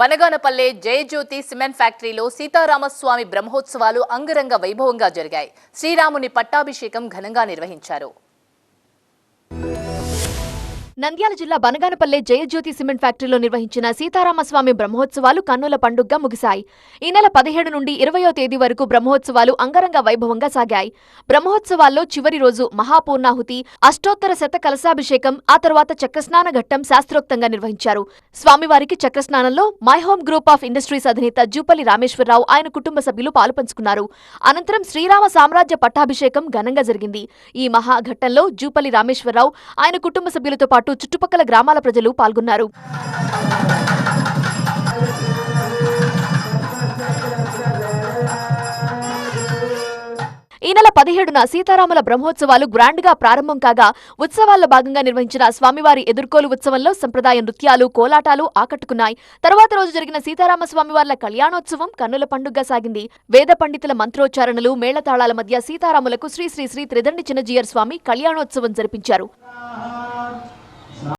Banaganapalle Jayajyothi cement ఫ్యాక్టరీలో సీతారామస్వామి బ్రహ్మోత్సవాలు అంగరంగ వైభవంగా జరిగాయి. శ్రీరాముని పట్టాభిషేకం ఘనంగా నిర్వహించారు. నంద్యాల జిల్లా బనగానపల్లె జయజ్యోతి సిమెంట్ ఫ్యాక్టరీలో నిర్వహించిన సీతారామస్వామి బ్రహ్మోత్సవాలు కన్నుల పండుగగా ముగిశాయి. ఈ నెల పదిహేడు నుండి ఇరవయో తేదీ వరకు బ్రహ్మోత్సవాలు అంగరంగ వైభవంగా సాగాయి. బ్రహ్మోత్సవాల్లో చివరి రోజు మహాపూర్ణాహుతి అష్టోత్తర శత కలశాభిషేకం ఆ తర్వాత చక్రస్నాన ఘట్టం శాస్త్రోక్తంగా నిర్వహించారు. స్వామివారికి చక్రస్నానంలో my home group of industries అధినేత జూపల్లి రామేశ్వరరావు ఆయన కుటుంబ సభ్యులు పాలుపంచుకున్నారు. అనంతరం శ్రీరామ సామ్రాజ్య పట్టాభిషేకం ఘనంగా జరిగింది. ఈ మహాఘట్టంలో జూపల్లి రామేశ్వరరావు ఆయన కుటుంబ సభ్యులతో పాటు చుట్టుపక్కల గ్రామాల ప్రజలు పాల్గొన్నారు. ఈ నెల పదిహేడున సీతారాముల బ్రహ్మోత్సవాలు గ్రాండ్గా ప్రారంభం కాగా ఉత్సవాల్లో భాగంగా నిర్వహించిన స్వామివారి ఎదుర్కోలు ఉత్సవంలో సంప్రదాయ నృత్యాలు కోలాటాలు ఆకట్టుకున్నాయి. తర్వాత రోజు జరిగిన సీతారామ స్వామివార్ల కళ్యాణోత్సవం కన్నుల పండుగగా సాగింది. వేద పండితుల మంత్రోచ్చారణలు మేళతాళాల మధ్య సీతారాములకు శ్రీ శ్రీ శ్రీ త్రిదండి చిన్నజీయర్ స్వామి కళ్యాణోత్సవం జరిపించారు.